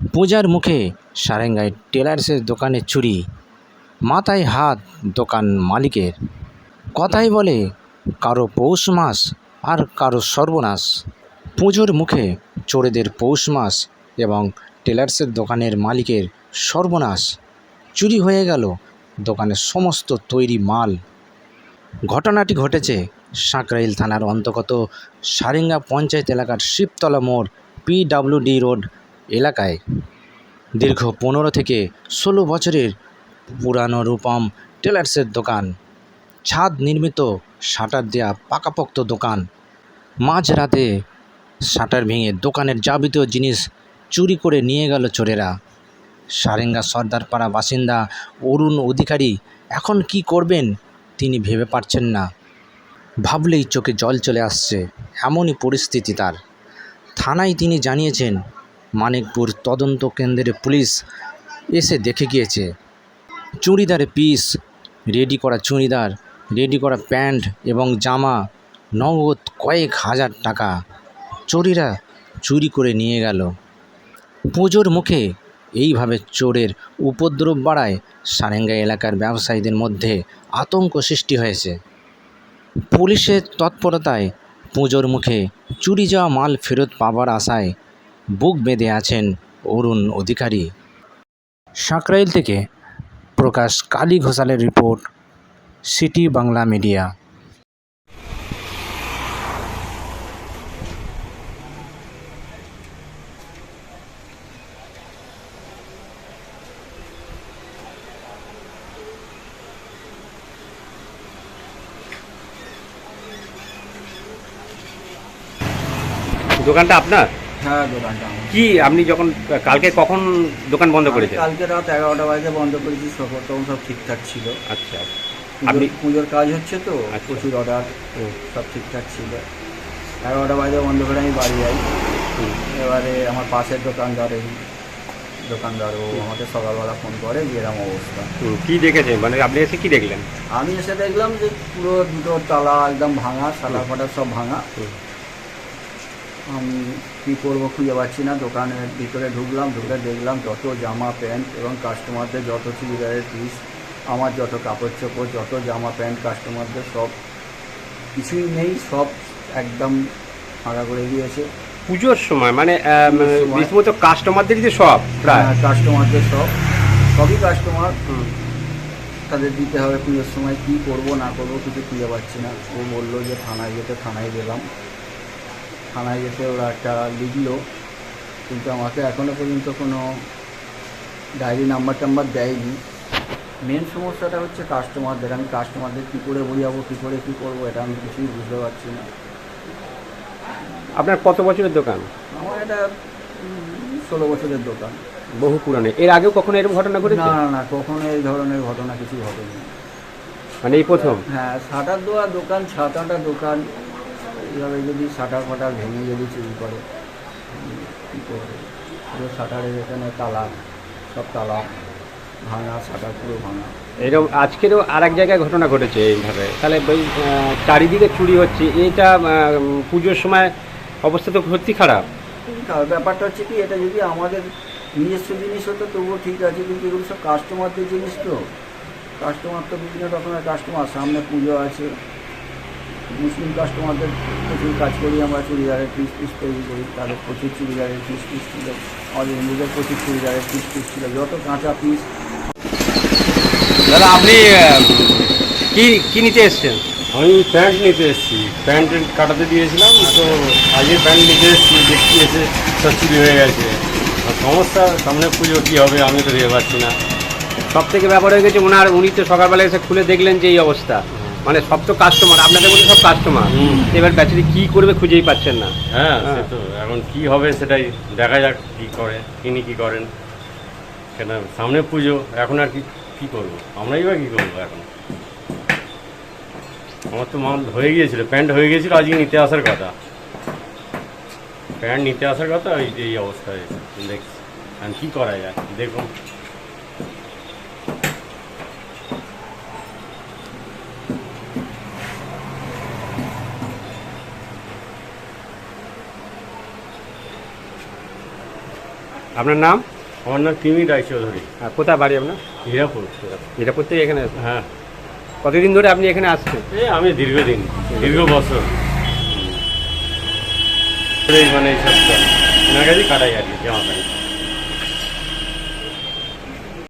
পূজার মুখে সারেঙ্গায় টেলার্সের দোকানে চুরি, মাথায় হাত দোকান মালিকের। কথাই বলে কারও পৌষ মাস আর কারও সর্বনাশ। পুজোর মুখে চোরেদের পৌষ মাস এবং টেলার্সের দোকানের মালিকের সর্বনাশ। চুরি হয়ে গেল দোকানের সমস্ত তৈরি মাল। ঘটনাটি ঘটেছে সাঁকরাইল থানার অন্তর্গত সারেঙ্গা পঞ্চায়েত এলাকার শিবতলা মোড় পিডাব্লিউডি রোড এলাকায় দীর্ঘ পনেরো থেকে ষোলো বছরের পুরানো রূপম টেলার্সের দোকান, ছাদ নির্মিত, শাটার দেয়া পাকাপোক্ত দোকান, মাঝরাতে শাটার ভেঙে দোকানের যাবতীয় জিনিস চুরি করে নিয়ে গেল চোরেরা। সারেঙ্গা সর্দারপাড়া বাসিন্দা অরুণ অধিকারী এখন কি করবেন তিনি ভেবে পারছেন না। ভাবলেই চোখে জল চলে আসছে, এমনই পরিস্থিতি তার। থানায় তিনি জানিয়েছেন মানিকপুর তদন্ত কেন্দ্রের পুলিশ এসে দেখে গিয়েছে। চুড়িদারে পিস, রেডি করা চুড়িদার, রেডি করা প্যান্ট এবং জামা, নগদ কয়েক হাজার টাকা চোরেরা চুরি করে নিয়ে গেল। পুজোর মুখে এইভাবে চোরের উপদ্রব বাড়ায় সারেঙ্গা এলাকার ব্যবসায়ীদের মধ্যে আতঙ্ক সৃষ্টি হয়েছে। পুলিশের তৎপরতায় পুজোর মুখে চুরি যাওয়া মাল ফেরত পাবার আশায় বুক বেঁধে আছেন অরুণ অধিকারী। সাঁকরাইল থেকে প্রকাশ কালী ঘোষালের রিপোর্ট, সিটি বাংলা মিডিয়া। দোকানটা আপনার? হ্যাঁ দোকানটা আমার। কি আপনি যখন কালকে কখন দোকান বন্ধ আমি করেছেন? কালকে রাত এগারোটা বাজে বন্ধ করেছি সব তখন সব ঠিকঠাক ছিল। আচ্ছা পুজোর- আপনি পুজোর কাজ হচ্ছে তো আচ্ছা। প্রচুর অর্ডার হুম, সব ঠিকঠাক ছিল। এগারোটা বাজে বন্ধ করে আমি বাড়ি যাই। হুম, এবারে আমার পাশের দোকানদার এই দোকানদার ও আমাকে সকালবেলা ফোন করে যে এরকম অবস্থা। হুম, কি দেখেছেন? মানে আপনি এসে কি দেখলেন? আমি এসে দেখলাম যে পুরো দুটো তালা একদম ভাঙা সালা ফাটা সব ভাঙা। হুম, আমি কী করব খুঁজে পাচ্ছি না। দোকানের ভিতরে ঢুকলাম ঢুকে দেখলাম যত জামা প্যান্ট এবং কাস্টমারদের যত চুড়িদারের পিস আমার যত কাপড় চোপড় যত জামা প্যান্ট কাস্টমারদের সব কিছুই নেই সব একদম ফাঁকা করে দিয়েছে। পুজোর সময় মানে রীতিমতো কাস্টমারদেরই তো সব প্রায়। হ্যাঁ, কাস্টমারদের সব। সবই কাস্টমার তাদের দিতে হবে পুজোর সময় কী করব না করব কিছু খুঁজে পাচ্ছি না। ও বলল যে থানায় যেতে থানায় গেলাম। থানায় যেতে ওরা একটা লিখলো কিন্তু আমাকে এখনও পর্যন্ত কোনো ডায়েরি নাম্বার টাম্বার দেয়নি। মেন সমস্যাটা হচ্ছে কাস্টমারদের আমি কাস্টমারদের কী করে বোঝাবো কী করে কী করব এটা আমি কিছুই বুঝতে পারছি না। আপনার কত বছরের দোকান? আমার এটা ষোলো বছরের দোকান। বহু পুরানো। এর আগেও কখনো এরকম ঘটনা ঘটেছে? না না না কখনো এই ধরনের ঘটনা কিছু ঘটেনি। মানে এই প্রথম? হ্যাঁ শাটার দেওয়া দোকান ছাতাটা দোকান এইভাবে যদি শাটার ফাটার ভেঙে যদি চুরি করে কী করবে? পুরো শাটারের এখানে তালা সব তালা ভাঙা শাটার পুরো ভাঙা। এরকম আজকেরও আর এক জায়গায় ঘটনা ঘটেছে এইভাবে। তাহলে ওই চারিদিকে চুরি হচ্ছে এইটা পুজোর সময় অবস্থা তো সত্যি খারাপ। ব্যাপারটা হচ্ছে কি এটা যদি আমাদের নিজস্ব জিনিস হতো তবুও ঠিক আছে কিন্তু এগুলো সব কাস্টমারদের জিনিস তো। কাস্টমার তো বিভিন্ন রকমের কাস্টমার সামনে পুজো আছে মুসলিম কাস্টমারদের প্রচুর কাজ করি আমরা চুড়িদারের পিস পিস তৈরি করি তাদের প্রচুর চুড়িদারের পিস পিস ছিল আমাদের হিন্দুদের প্রচুর চুড়িদারের পিস পিস ছিল যত কাঁচা পিস দাদা আপনি কি কি নিতে এসছেন? আমি প্যান্ট নিতে এসেছি। প্যান্ট কাটাতে দিয়েছিলাম তো আজকে প্যান্ট নিতে এসেছি দেখছি এসে সব চুরি হয়ে গেছে। আর সমস্যা সামনে পুজো কী হবে আমি তো ভেবে পাচ্ছি না। সব থেকে ব্যাপার হয়ে গেছে ওনার উনি তো সকালবেলা এসে খুলে দেখলেন যে এই অবস্থা। মানে সব তো কাস্টমার আপনাদের মধ্যে সব কাস্টমার এবার ব্যাটারি কি করবে খুঁজেই পাচ্ছেন না। হ্যাঁ সে হ্যাঁ। তো এখন কি হবে সেটাই দেখা যাক কী করে তিনি কী করেন। কেন সামনে পুজো এখন আর কি কী করব? আমরাই বা কী করব এখন? আমার তো মাল হয়ে গিয়েছিল প্যান্ট হয়ে গিয়েছিল আজকে নিতে আসার কথা। প্যান্ট নিতে আসার কথা এই এই অবস্থা হয়েছে দেখছি। এখন কী করা যায় দেখুন। আপনার নাম? আমার নাম তিমি রায়চৌধুরী আর কোথায় বাড়ি আপনার? হীরাপুর। হীরাপুর থেকে এখানে? হ্যাঁ। কতদিন ধরে আপনি এখানে আসছেন? এ আমি দীর্ঘদিন দীর্ঘ বছর। মানে কাছেই কাটাই আর কি জামা প্যান্ট